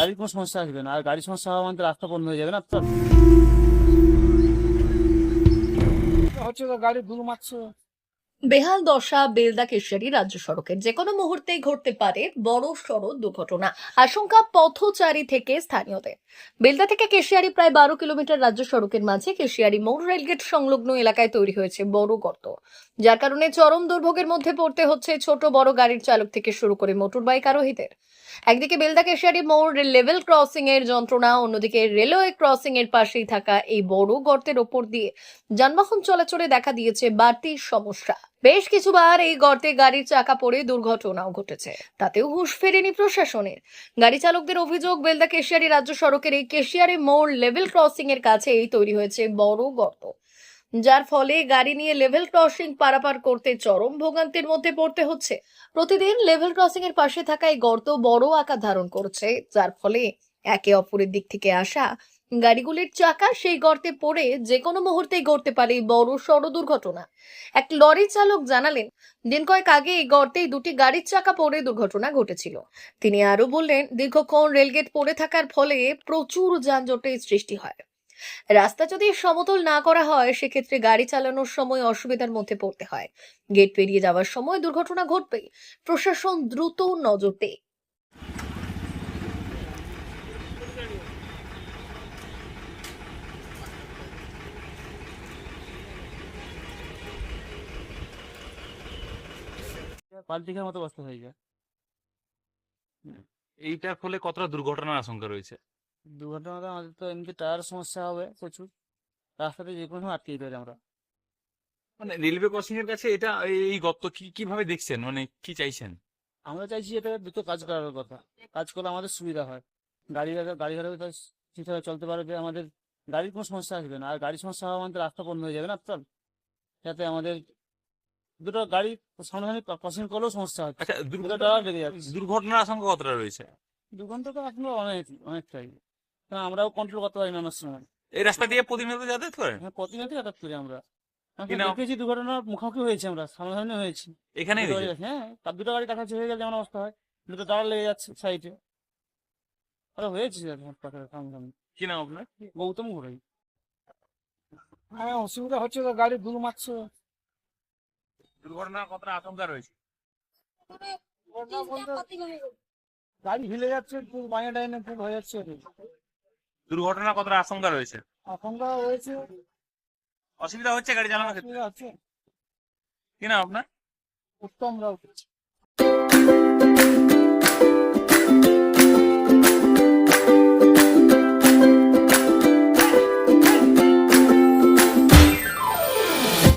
গাড়ির কোনো সমস্যা আসবে না। আর গাড়ির সমস্যা হওয়া আমাদের রাস্তা বন্ধ হয়ে যাবে না তো? হচ্ছে তো গাড়ি দূর মারছে। বেহাল দশা, বেলদা কেশিয়ারি রাজ্য সড়কের যে কোনো মুহূর্তেই ঘটতে পারে বড় সড় দুর্ঘটনা। আশঙ্কা পথচারী থেকে স্থানীয়দের। বেলদা থেকে কেশিয়ারি প্রায় বারো কিলোমিটার রাজ্য সড়কের মাঝে কেশিয়ারি মোড় রেলগেট সংলগ্ন এলাকায় তৈরি হয়েছে বড় গর্ত। যার কারণে চরম দুর্ভোগের মধ্যে পড়তে হচ্ছে ছোট বড় গাড়ির চালক থেকে শুরু করে মোটর বাইক আরোহীদের। একদিকে বেলদা কেশিয়ারি মোড় লেভেল ক্রসিং এর যন্ত্রণা, অন্যদিকে রেলওয়ে ক্রসিং এর পাশেই থাকা এই বড় গর্তের ওপর দিয়ে যানবাহন চলাচলে দেখা দিয়েছে বাড়তি সমস্যা। বেশ কিছুবার এই গর্তে গাড়ির চাকা পড়ে দুর্ঘটনাও ঘটেছে। তাতেও হুঁশ ফেরেনি প্রশাসনের। গাড়ি চালকদের অভিযোগ, বেলদা কেশিয়ারি রাজ্য সড়কের এই কেশিয়ারি মোড় লেভেল ক্রসিং এর কাছে এই তৈরি হয়েছে বড় গর্ত। যার ফলে গাড়ি নিয়ে লেভেল ক্রসিং পারাপার করতে চরম ভোগান্তির মধ্যে পড়তে হচ্ছে। প্রতিদিন লেভেল ক্রসিং এর পাশে থাকা এই গর্ত বড় আকার ধারণ করছে, যার ফলে একে অপরের দিক থেকে আসা গাড়িগুলির চাকা সেই গর্তে পড়ে যে কোনো মুহূর্তেই ঘটতে পারে বড় সড় দুর্ঘটনা। এক লরি চালক জানালেন, দিন কয়েক আগে এই গর্তেই দুটি গাড়ির চাকা পড়ে দুর্ঘটনা ঘটেছিল। তিনি আরও বললেন, দীর্ঘক্ষণ রেলগেট পড়ে থাকার ফলে প্রচুর যানজটের সৃষ্টি হয়। রাস্তা যদি সমতল না করা হয়, সেক্ষেত্রে গাড়ি চালানোর সময় অসুবিধার মধ্যে পড়তে হয়। গেট পেরিয়ে যাওয়ার সময় দুর্ঘটনা ঘটবেই প্রশাসন দ্রুত নজর দেয়। পাল্টিকের মতো অবস্থা হয়ে যায়। এইটার ফলে কতটা দুর্ঘটনার আশঙ্কা রয়েছে? দুর্ঘটনাতে আমাদের তো এমনি টায়ার সমস্যা হবে প্রচুর। রাস্তাতে যে কোনো সময় আটকে যেতে পারি আমরা। মানে রেলওয়ে ক্রসিং এর কাছে এটা এই- গর্ত কি কীভাবে দেখছেন? মানে কি চাইছেন? আমরা চাইছি এটা দ্রুত কাজ করার কথা। কাজ করলে আমাদের সুবিধা হয়। গাড়ি গাড়ি ঘোড়া ঠিকঠাক চলতে পারবে আমাদের গাড়ির কোনো সমস্যা আসবে না। আর গাড়ির সমস্যা হওয়া আমাদের রাস্তা বন্ধ হয়ে যাবে না তো যাতে আমাদের দুটো গাড়ি সামনাসামনি ক্রসিং করলেও সমস্যা হচ্ছে আচ্ছা দুর্ঘটনা দুর্ঘটনার আশঙ্কা কতটা রয়েছে? দু ঘণ্টা তো এখনও অনেক অনেকটাই। কারণ আমরাও কন্ট্রোল করতে পারি না অনেক সময়। এই রাস্তা দিয়ে প্রতিনিয়ত যাতায়াত করেন? হ্যাঁ প্রতিনিয়ত যাতায়াত করি আমরা? দেখেছি দুর্ঘটনার মুখোমুখি হয়েছে আমরা সামনাসামনি হয়েছি। রয়েছে হ্যাঁ তার দুটো গাড়ি কাছাকাছি হয়ে গেলে যেমন অবস্থা হয় দুটো টায়ার লেগে যাচ্ছে সাইডে আরে হয়েছে সামনাসামনি। কি নাম আপনার? গৌতম ঘোড়াই। হ্যাঁ অসুবিধা হচ্ছে তো গাড়ি ধুলো মারছে। দুর্ঘটনার কতটা আশঙ্কা রয়েছে? গাড়ি হিলে যাচ্ছে পুরো বাইরে ডাইনে পুরো হয়ে যাচ্ছে। দুর্ঘটনার কতটা আশঙ্কা রয়েছে? আশঙ্কা হয়েছে অসুবিধা হচ্ছে গাড়ি চালানোর ক্ষেত্রে? হচ্ছে। কি না আপনার? উত্তম রাউত